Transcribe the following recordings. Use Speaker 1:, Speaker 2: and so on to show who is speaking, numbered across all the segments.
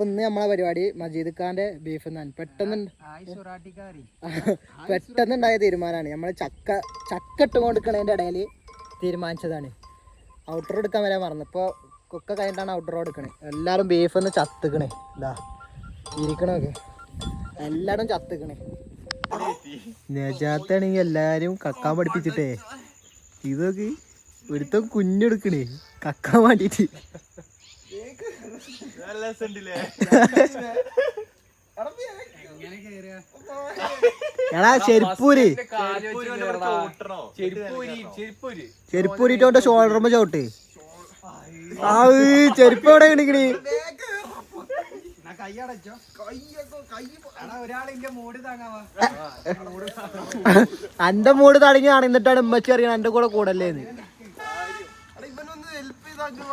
Speaker 1: അപ്പൊ ഇന്ന് നമ്മളെ പരിപാടി മജീദ് ഖാന്റെ ബീഫ് എന്നാണ് പെട്ടെന്ന് പെട്ടെന്ന് ഉണ്ടായ തീരുമാനമാണ് നമ്മൾ ചക്ക ചക്ക ഇട്ട് കൊടുക്കണതിന്റെ ഇടയിൽ തീരുമാനിച്ചതാണ്. ഔട്ടർ എടുക്കാൻ വരാൻ മറന്നു. ഇപ്പോൾ കുക്ക കഴിഞ്ഞിട്ടാണ് ഔട്ടർ എടുക്കണേ. എല്ലാരും ബീഫ് ഒന്ന് ചത്തുക്കണേ. ഇതാ ഇരിക്കണൊക്കെ എല്ലാരും ചത്തുക്കണേ. നജാത്താണെങ്കിൽ എല്ലാരും കക്കാൻ പഠിപ്പിച്ചിട്ടേ. ഇതൊക്കെ ഒരുത്തം കുഞ്ഞെടുക്കണേ. കക്കാൻ വേണ്ടിട്ട്. എടാ ചെരുപ്പൂര്. ചെരുപ്പൂരിട്ടോണ്ട് ഷോൾഡർമ ചവിട്ട്. ആ ചെരുപ്പ് എവിടെ കിണിക്കണി? എന്റെ മൂട് തടങ്ങി നടന്നിട്ടാണ് ഉമ്മച്ചി അറിയണം എന്റെ കൂടെ കൂടല്ലേന്ന്.
Speaker 2: സ്വയംഭ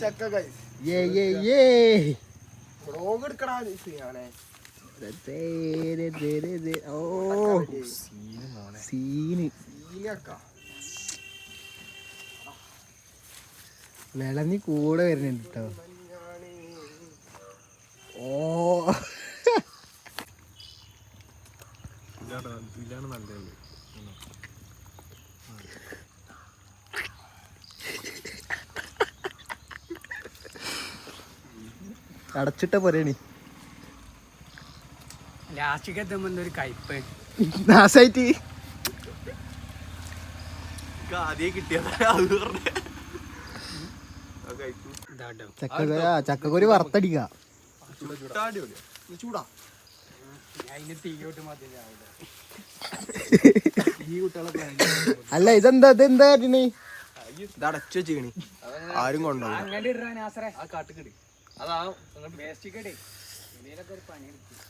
Speaker 2: ചക്ക കൈ
Speaker 1: ഏ ഏ ഏ
Speaker 2: വ്ളോഗ് എടുക്കടാ ഞാനേ.
Speaker 1: ദേ, ദേ, ദേ, ദേ, ദേ. ഓ സീന്
Speaker 2: സീനിയക്ക.
Speaker 1: വിളഞ്ഞി കൂടെ വരുന്നുണ്ട് കേട്ടോ ഓ അടച്ചിട്ട പോരേണി.
Speaker 3: ലാസ്റ്റിക്ക് എത്തുമ്പോ എന്തൊരു കയ്പ്
Speaker 1: നാസായിട്ട്.
Speaker 2: ആദ്യം കിട്ടിയതാ
Speaker 1: ചക്കക്കുരു ആ ചക്കക്കുരു വറുത്തടിക്ക
Speaker 2: ചൂടാ
Speaker 1: അല്ല ഇതെന്താ ഇതെന്താ കാട്ടിണേ?
Speaker 2: ഇത് അടച്ചു വെച്ചിക്കണി. ആരും കൊണ്ടുപോകും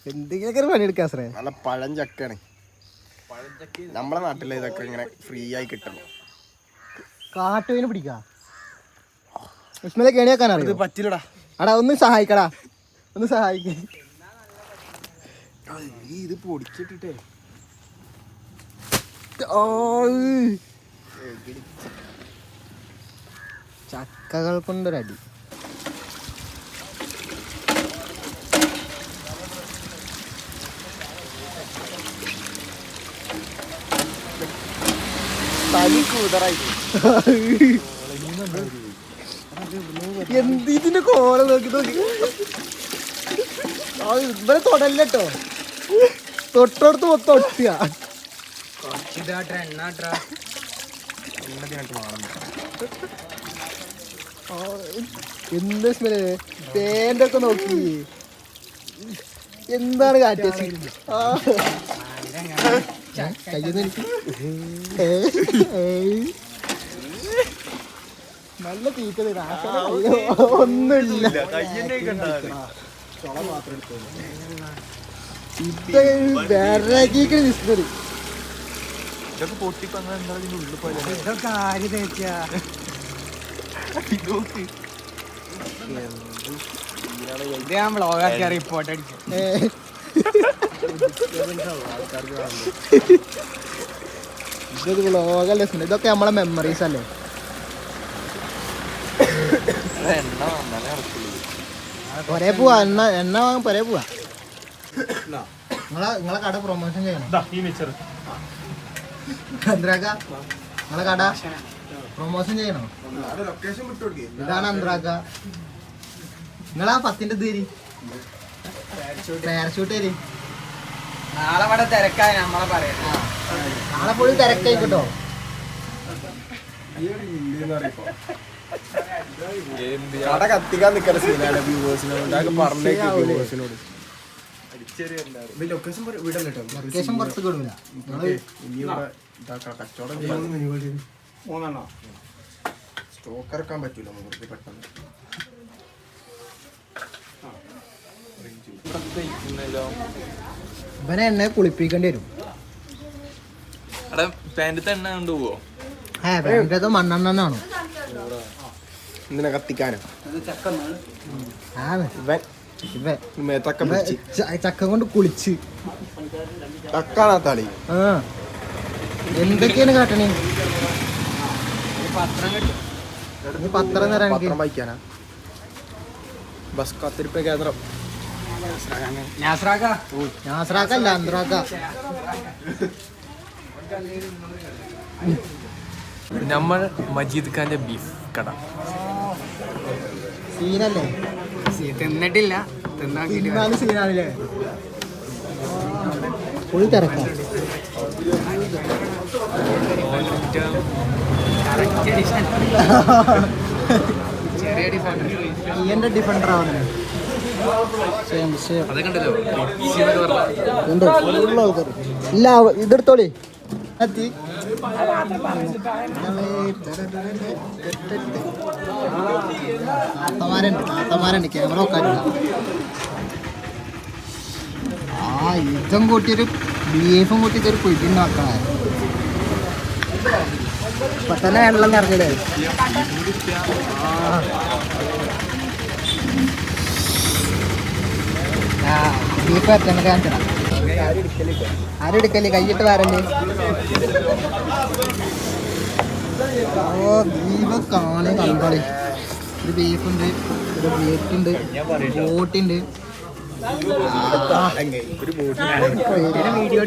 Speaker 3: എന്തെങ്കിലുമൊക്കെ ഒരു
Speaker 1: പണിയെടുക്കാ
Speaker 2: നല്ല പഴം ചക്കാണ് നമ്മളെ നാട്ടിലെ ഇതൊക്കെ ഇങ്ങനെ ഫ്രീ ആയി കിട്ടണം.
Speaker 1: കാട്ടുവിന് പിടിക്കാ. വിസ്മലെ കെണിയാക്കാൻ
Speaker 2: ഇത് പറ്റില്ലടാ.
Speaker 1: അടാ ഒന്ന് സഹായിക്കടാ. ഒന്ന് സഹായിക്കേ.
Speaker 2: നീ ഇത് പൊടിച്ചിട്ടിട്ടേ.
Speaker 1: ചക്കകൾ കൊണ്ടൊരടി.
Speaker 2: തനി കൂതറായി.
Speaker 1: എന്ത് ഇതിന്റെ കോല നോക്കി നോക്കി. ഇവരെ തൊടല്ലോ തൊട്ടടുത്ത് മൊത്തം ഒട്ടിയ. എന്ത് സ്മെൽ ഒക്കെ നോക്കി. എന്താണ് കാറ്റ് കയ്യൊന്നും എനിക്ക്. നല്ല തീറ്റ ഒന്നുമില്ല. ഇത് വിറകിക്കണ വിസ്മരി
Speaker 2: ഇതൊക്കെ പൊട്ടിപ്പോ അങ്ങനെ എന്താ ഇതിന്റെ ഉള്ളിൽ പോലെ
Speaker 3: ഇതൊക്കെ ആര് തേച്ചാ ഇത് ഞാൻ വ്ളോഗാക്കി റിപ്പോർട്ട് അടിച്ചു
Speaker 1: ഇതൊരു സ്മെൽ ഇതൊക്കെ നമ്മളെ മെമ്മറീസ് അല്ലേ?
Speaker 2: എണ്ണ നന്നാലേ
Speaker 1: പൊരേ പോവാ എണ്ണ എണ്ണ വാങ്ങാൻ പൊരേ പോവാ. നിങ്ങളെ നിങ്ങളെ കട പ്രൊമോഷൻ ചെയ്യണം. അന്ത്രാക്ക നിങ്ങളെ കട പ്രൊമോഷൻ ചെയ്യണോ. ഇതാണ് അന്ത്രാക്ക. നിങ്ങളാ പത്തിന്റെ തീരി. പാരഷൂട്ട് തരി.
Speaker 3: നാളെ ഇവിടെ തിരക്കായ നമ്മളെ പറയാം
Speaker 1: നാളെ പോയി തിരക്കായിക്കോട്ടോ.
Speaker 2: കട കത്തിക്കാൻ നിൽക്കുന്ന സീനാണ് വ്യൂവേഴ്സിനോട്. അതൊക്കെ പറഞ്ഞേക്ക് വ്യൂവേഴ്സിനോട്. ലൊക്കേഷൻ
Speaker 1: ലൊക്കേഷൻ
Speaker 2: കച്ചവടം ചെയ്യാൻ മൂന്നെണ്ണോ? സ്റ്റോക്ക് ഇറക്കാൻ പറ്റൂല നമുക്ക് പെട്ടെന്ന്.
Speaker 1: ഇവനെ എണ്ണ കുളിപ്പിക്കേണ്ടി വരും.
Speaker 4: പാന്റ് എണ്ണ കൊണ്ടുപോവോ?
Speaker 1: ഏ ഭയങ്കര മണ്ണെണ്ണാണോ
Speaker 2: എന്തിനാ കത്തിക്കാനോ?
Speaker 1: ആണ്.
Speaker 2: ഇവൻ.
Speaker 1: ഇവ
Speaker 2: മേത്തൊക്കെ
Speaker 1: ഇവ
Speaker 2: പിടിച്ച്.
Speaker 1: ച- ചക്ക കൊണ്ട് കുളിച്ച്.
Speaker 2: തക്കാളി തളി.
Speaker 1: ആ. എന്തൊക്കെയാണ് കാട്ടണേ? പത്രം തരാൻ
Speaker 2: പത്രം വായിക്കാനാ? ബസ് കാത്തിരിപ്പ് കേന്ദ്രം.
Speaker 1: അന്ത്രാക്ക
Speaker 3: നമ്മൾ മജീദ് ഖാന്റെ ബീഫ് കട.
Speaker 1: സീനല്ലേ?
Speaker 4: തിന്നിട്ടില്ല.
Speaker 1: തിന്നാൽ സീനാണല്ലേ? ഫുൾ തിരക്കാം. ഈയന്റെ ഡിഫൻഡർ ആൾക്കാർ ഇല്ല ഇതെടുത്തോളി. എത്തി ക്യാമറ ആ ഇതും കൂട്ടിയൊരു ബീഫും കൂട്ടിയിട്ട് ഒരു കുഴിപ്പിന്ന് നോക്കണേ ഇപ്പൊ തന്നെ വെള്ളം നിറഞ്ഞില്ലേ? ബീഫ് എത്തണ കാണിച്ചടാ. ആരെടുക്കല്ലേ കൈയിട്ട് വാരല്ലേ ഓ ബീഫ് കാണി കണ്ടോളി. ഒരു ബീഫുണ്ട് ഒരു ബീറ്റുണ്ട് ബോട്ടുണ്ട്. വീഡിയോ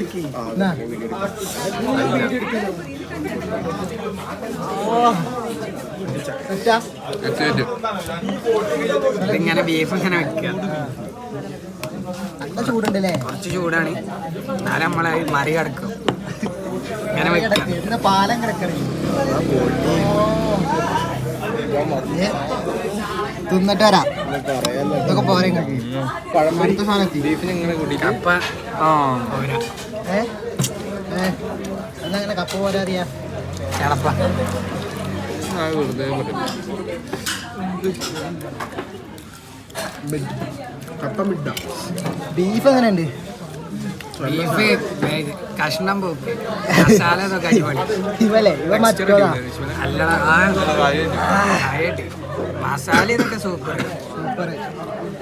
Speaker 4: ഇതിങ്ങനെ ബീഫ് ഇങ്ങനെ വെക്കുക.
Speaker 1: നല്ല ചൂടുണ്ടല്ലേ?
Speaker 4: കുറച്ച് ചൂടാണ്. എന്നാലും നമ്മളെ മറി കിടക്കും. ഇങ്ങനെ വെക്കുക.
Speaker 1: പാലം കിടക്കണേ. തിന്നിട്ട് വരാം. ഇതൊക്കെ പോരെ. അടുത്ത സാധനം എത്തി.
Speaker 4: കപ്പ. ആ പോരാ.
Speaker 1: ഏ? ഏ? എന്നങ്ങനെ കപ്പ പോരാ അറിയാ
Speaker 4: ചടപ്പ
Speaker 2: കപ്പ മിഡ?
Speaker 1: ബീഫ് എങ്ങനെയുണ്ട്?
Speaker 4: ബീഫ് കഷ്ണം
Speaker 1: ഇവല്ലേ ഇവ
Speaker 4: മസാല ഇതൊക്കെ സൂപ്പർ
Speaker 1: സൂപ്പർ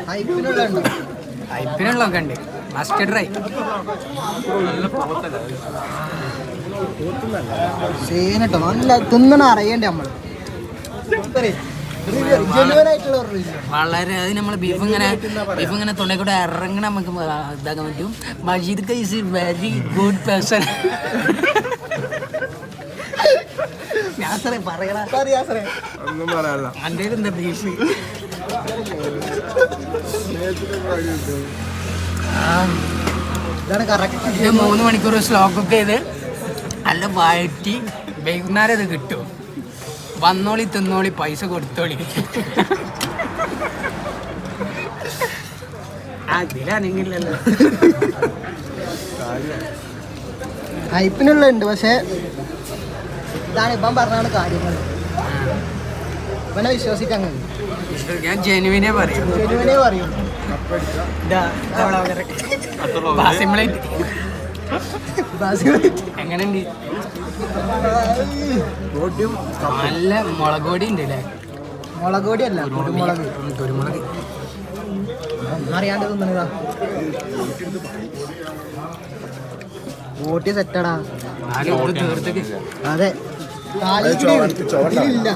Speaker 1: ഹൈപ്പിനുള്ള ഉണ്ടോ?
Speaker 4: ഒക്കെ ഉണ്ട്. മസ്റ്റ് ട്രൈ
Speaker 1: സീനട്ടോ നല്ല തിന്നണ അറിയണ്ടേ നമ്മൾ
Speaker 4: വളരെ അത് നമ്മൾ ബീഫ് ഇങ്ങനെ ബീഫ് ഇങ്ങനെ തൊണ്ടേ കൂടെ ഇറങ്ങണ നമുക്ക് ഇതാക്കാൻ പറ്റും. മജീദ് കൈസ് വെരി ഗുഡ് പേഴ്സൺ
Speaker 2: ഒന്നും പറയാല്ല
Speaker 4: എന്റെ എന്താ ബീഫ് മൂന്ന് മണിക്കൂർ സ്ലോക്ക് ഒക്കെ ചെയ്ത് നല്ല വഴറ്റി വൈകുന്നേരം ഇത് കിട്ടും. വന്നോളി തിന്നോളി പൈസ കൊടുത്തോളി. അതിലാണെങ്കിലല്ലോ.
Speaker 1: ഹൈപ്പിനുള്ള ഉണ്ട് പക്ഷെ ഇതാണ് ഇപ്പം പറഞ്ഞാണ് കാര്യങ്ങൾ. ഇവനെ വിശ്വസിക്കാൻ കഴിയും.
Speaker 4: ഞാൻ ജെനുവിനെ പറയും.
Speaker 1: ജെനുവിനെ പറയും.
Speaker 4: എങ്ങനെയുണ്ട്? നല്ല മുളക് പൊടി ഉണ്ട് അല്ലേ
Speaker 1: മുളക് പൊടി അല്ല കുരുമുളക്.
Speaker 4: കുരുമുളക്.
Speaker 1: അറിയാണ്ട് തിന്നണതാ? ഓട്ടി സെറ്റടാ അതെ. ഇല്ല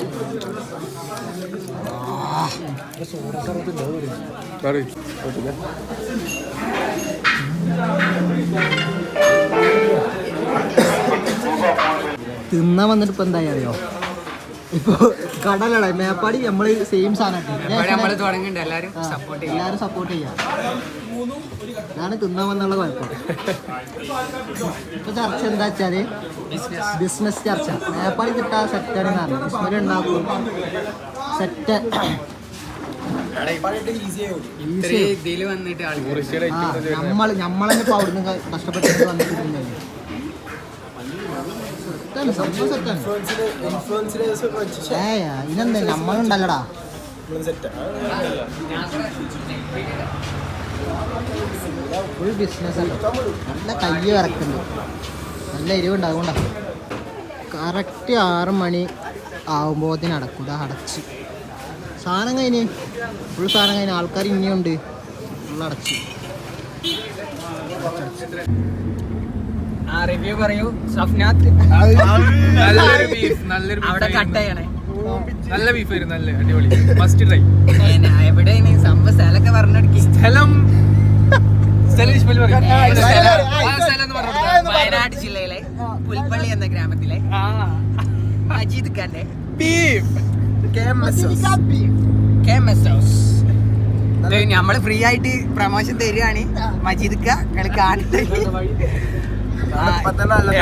Speaker 1: തിന്നാൻ വന്നിട്ട് ഇപ്പൊ എന്തായി അറിയോ? ഇപ്പൊ കടലട മേപ്പാടി നമ്മൾ സെയിം സാധനം
Speaker 4: നമ്മൾ തുടങ്ങുന്നുണ്ട് എല്ലാവരും സപ്പോർട്ട് ചെയ്യാം
Speaker 1: എല്ലാരും സപ്പോർട്ട് ചെയ്യാം അതാണ് തിന്നാൻ വന്നുള്ള കുഴപ്പം. ഇപ്പൊ ചർച്ച എന്താ വെച്ചാൽ ബിസിനസ് ചർച്ച. മേപ്പാടി കിട്ടാ സെറ്റാണ് കാരണം ഉണ്ടാക്കും. സെറ്റ്
Speaker 4: നമ്മൾ നമ്മളെ വന്നിട്ട് ആൾക്കാർ
Speaker 1: നമ്മൾ നമ്മളന്നെ ഇപ്പൊ അവിടുന്ന് കഷ്ടപ്പെട്ടിട്ട് വന്നിട്ടില്ലേ സെറ്റാണ് സംഭവം സെറ്റാണ്. ഏ അതിനെന്താ നമ്മളുണ്ടല്ലടാ ഫുൾ ബിസിനസ് നല്ല കയ്യ് വിറക്കുന്നുണ്ട് നല്ല എരിവുണ്ട് കൊണ്ടാ കറക്റ്റ് ആറ് മണി ആവുമ്പോഴത്തേന് അടക്കും ഇതാ അടച്ച്. സാധനം കഴിഞ്ഞ്. ഫുൾ സാധനം കഴിഞ്ഞ്. ആൾക്കാർ ഇനിയുണ്ട് ഫുൾ അടച്ച്.
Speaker 4: റിവ്യൂ പറയൂ. സഫ്നാത്ത്.
Speaker 3: നല്ലൊരു ബീഫ് നല്ലൊരു
Speaker 4: അവിടെ. കട്ട് ചെയ്യണേ
Speaker 3: നല്ല ബീഫ് ആയിരുന്നു നല്ല അടിപൊളി. ഫസ്റ്റ് ട്രൈ
Speaker 4: എവിടെയാണ് സംഭവം? സ്ഥലമൊക്കെ പറഞ്ഞെടുക്കി.
Speaker 3: സ്ഥലം. സ്ഥലം പറഞ്ഞോ.
Speaker 4: വയനാട് ജില്ലയിലെ പുൽപ്പള്ളി എന്ന ഗ്രാമത്തിലെ മജീദ് ഖാന്റെ ബീഫ് നമ്മൾ ഫ്രീ ആയിട്ട് പ്രമോഷൻ തരികയാണ് മജീദ് ഖാ കളി ആ,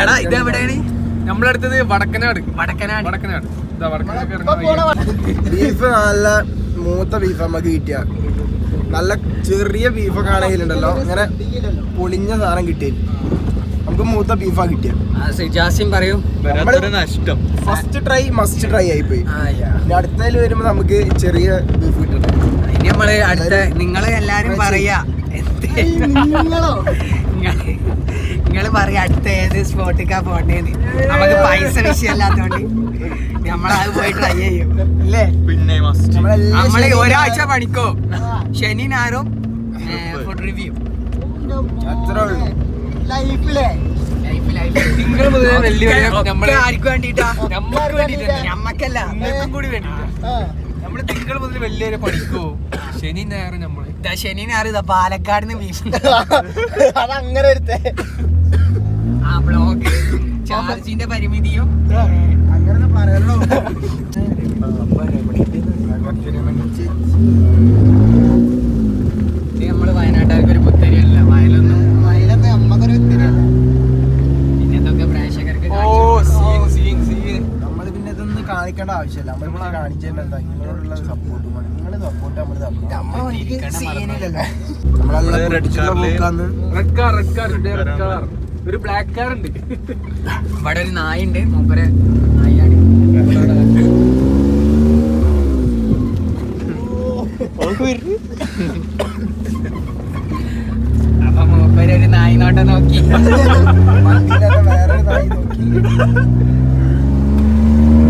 Speaker 4: എടാ ഇത് എവിടെയാണ്
Speaker 3: നമ്മുടെ അടുത്തത് വടക്കനാട്.
Speaker 4: വടക്കനാട്.
Speaker 3: വടക്കനാട്.
Speaker 2: ബീഫ് നല്ല മൂത്ത ബീഫ് നമുക്ക് കിട്ടിയ. നല്ല ചെറിയ ബീഫൊക്കെ ആണെങ്കിലുണ്ടല്ലോ അങ്ങനെ പൊളിഞ്ഞ സാധനം കിട്ടിയ നമുക്ക് മൂത്ത ബീഫാ കിട്ടിയ.
Speaker 4: പറയൂ.
Speaker 2: ഫസ്റ്റ് ട്രൈ മസ്റ്റ് ട്രൈ
Speaker 4: ആയി
Speaker 2: പോയി അടുത്തതിൽ വരുമ്പോ നമുക്ക് ചെറിയ ബീഫ് കിട്ടുന്നുണ്ട്
Speaker 4: ഇനി നമ്മൾ അടുത്ത നിങ്ങളെ എല്ലാരും പറയാ.
Speaker 1: നിങ്ങളോ?
Speaker 4: നിങ്ങൾ പറയാം അടുത്ത ഏത് സ്പോട്ടിക്കാ പോണ്ടേന്ന്. നമുക്ക് പൈസ വിഷയമല്ലാത്തോണ്ട് നമ്മളത് പോയി ട്രൈ ചെയ്യും. അല്ലേ
Speaker 3: പിന്നെ
Speaker 2: നമ്മൾ
Speaker 4: ഒരാഴ്ച പണിക്കോ? ശനി ഞായറും ഫുഡ് റിവ്യൂ
Speaker 2: അത്രേ ഉള്ളൂ.
Speaker 1: ലൈഫിലെ.
Speaker 3: വലിയ
Speaker 4: ആർക്ക് വേണ്ടിട്ടാ.
Speaker 3: നമ്മക്ക് വേണ്ടിട്ട്.
Speaker 4: നമ്മക്കല്ല
Speaker 3: കൂടി വേണ്ടിട്ടാ.
Speaker 1: ആ.
Speaker 3: നമ്മൾ തിങ്കൾ മുതൽ വെള്ളി പണിക്കോ? പഠിക്കോ ശനി ഞായറും നമ്മൾ
Speaker 4: ഇതാ ശനി ഇതാ പാലക്കാട്
Speaker 1: അതങ്ങനെ എടുത്തേ
Speaker 4: ആ ബ്ലോഗ് ചാർജിന്റെ പരിമിതിയും
Speaker 2: അങ്ങനെ പറയല്ലോ
Speaker 4: ഇത് നമ്മൾ വയനാട്ടുകാർക്ക് ഒരു പുത്തരിയല്ല വയലൊന്നും
Speaker 1: അതിലൊക്കെ നമ്മക്കൊരു തിരിയല്ല
Speaker 4: പിന്നെ എന്തൊക്കെ പ്രേക്ഷകർക്ക്
Speaker 3: ഓ
Speaker 4: കാണിച്ചു
Speaker 3: സീൻ സീൻ സീൻ
Speaker 2: നമ്മൾ പിന്നെ ഇതൊന്നും കാണിക്കേണ്ട ആവശ്യമില്ല നമ്മൾ കാണിച്ചേണ്ട എന്താ നിങ്ങളോടുള്ള സപ്പോർട്ട് നിങ്ങൾ സപ്പോർട്ട് നമ്മൾ
Speaker 4: സീനില്ലല്ലോ
Speaker 2: നമ്മളെല്ലാം
Speaker 3: red red car red car ഒരു ബ്ലാക്ക് കാർ ഉണ്ട്.
Speaker 4: ഇവിടെ ഒരു നായുണ്ട് മൂപ്പര് നായാണ് അപ്പൊ മൂപ്പര് ഒരു നായിനോട്ടം നോക്കി.
Speaker 2: വേറെ നായി നോക്കി.